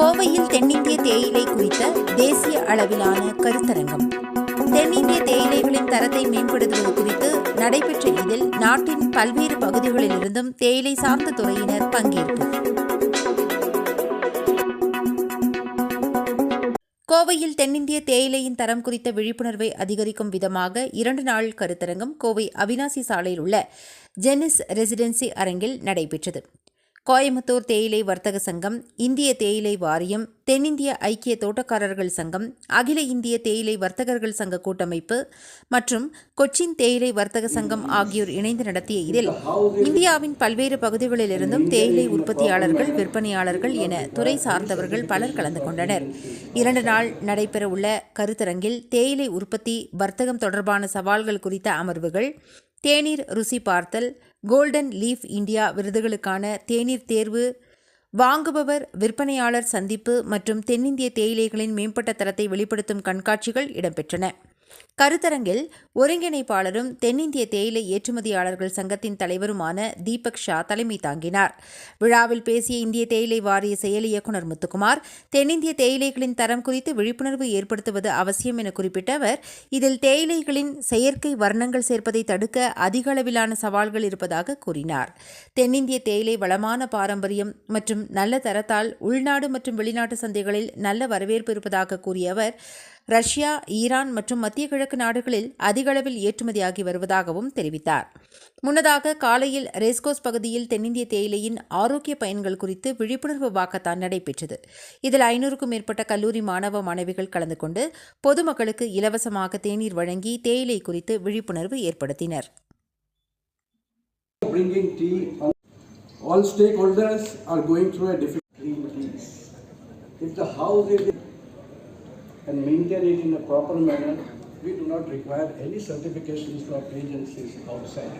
கோவையில் தென்னிந்திய தேயிலை குறித்த தேசிய அளவிலான கருத்தரங்கம். தென்னிந்திய தேயிலைகளின் தரத்தை மேம்படுத்துவது குறித்து நடைபெற்ற இதில் நாட்டின் பல்வேறு பகுதிகளிலிருந்தும் தேயிலை சார்ந்த துறையினர் பங்கேற்பு. கோவையில் தென்னிந்திய தேயிலையின் தரம் குறித்த விழிப்புணர்வை அதிகரிக்கும் விதமாக இரண்டு நாள் கருத்தரங்கம் கோவை அவினாசி சாலையில் உள்ள ஜெனிஸ் ரெசிடென்சி அரங்கில் நடைபெற்றது. கோயம்புத்தூர் தேயிலை வர்த்தக சங்கம் இந்திய தேயிலை வாரியம் தென்னிந்திய ஐக்கிய தோட்டக்காரர்கள் சங்கம் அகில இந்திய தேயிலை வர்த்தகர்கள் சங்க கூட்டமைப்பு மற்றும் கொச்சின் தேயிலை வர்த்தக சங்கம் ஆகியோர் இணைந்து நடத்திய இதில் இந்தியாவின் பல்வேறு பகுதிகளிலிருந்தும் தேயிலை உற்பத்தியாளர்கள் விற்பனையாளர்கள் என துறை சார்ந்தவர்கள் பலர் கலந்து கொண்டனர். இரண்டு நாள் நடைபெறவுள்ள கருத்தரங்கில் தேயிலை உற்பத்தி வர்த்தகம் தொடர்பான சவால்கள் குறித்த அமர்வுகள் தேநீர் ருசி பார்த்தல் கோல்டன் லீஃப் இந்தியா விருதுகளுக்கான தேநீர் தேர்வு வாங்குபவர் விற்பனையாளர் சந்திப்பு மற்றும் தென்னிந்திய தேயிலைகளின் மேம்பட்ட தரத்தை வெளிப்படுத்தும் கண்காட்சிகள் இடம்பெற்றன. கருத்தரங்கில் ஒருங்கிணைப்பாளரும் தென்னிந்திய தேயிலை ஏற்றுமதியாளர்கள் சங்கத்தின் தலைவருமான தீபக் ஷா தலைமை தாங்கினார். விழாவில் பேசிய இந்திய தேயிலை வாரிய செயல் இயக்குநர் முத்துக்குமார் தென்னிந்திய தேயிலைகளின் தரம் குறித்து விழிப்புணர்வு ஏற்படுத்துவது அவசியம் என குறிப்பிட்ட அவர் இதில் தேயிலைகளின் செயற்கை வர்ணங்கள் சேர்ப்பதை தடுக்க அதிக அளவிலான சவால்கள் இருப்பதாக கூறினார். தென்னிந்திய தேயிலை வளமான பாரம்பரியம் மற்றும் நல்ல தரத்தால் உள்நாடு மற்றும் வெளிநாட்டு சந்தைகளில் நல்ல வரவேற்பு இருப்பதாக கூறிய அவர் ரஷ்யா ஈரான் மற்றும் மத்திய கிழக்கு நாடுகளில் அதிகளவில் ஏற்றுமதியாகி வருவதாகவும் தெரிவித்தார் முன்னதாக காலையில் ரேஸ்கோஸ் பகுதியில் தென்னிந்திய தேயிலையின் ஆரோக்கிய பயன்கள் குறித்து விழிப்புணர்வு வாக்கத்தான் நடைபெற்றது இதில் ஐநூறுக்கும் மேற்பட்ட கல்லூரி மாணவ மாணவிகள் கலந்து கொண்டு பொதுமக்களுக்கு இலவசமாக தேநீர் வழங்கி தேயிலை குறித்து விழிப்புணர்வு ஏற்படுத்தினர் bringing tea. All stakeholders are going through a difficult. If the house is and maintain it in a proper manner, we do not require any certifications from agencies outside.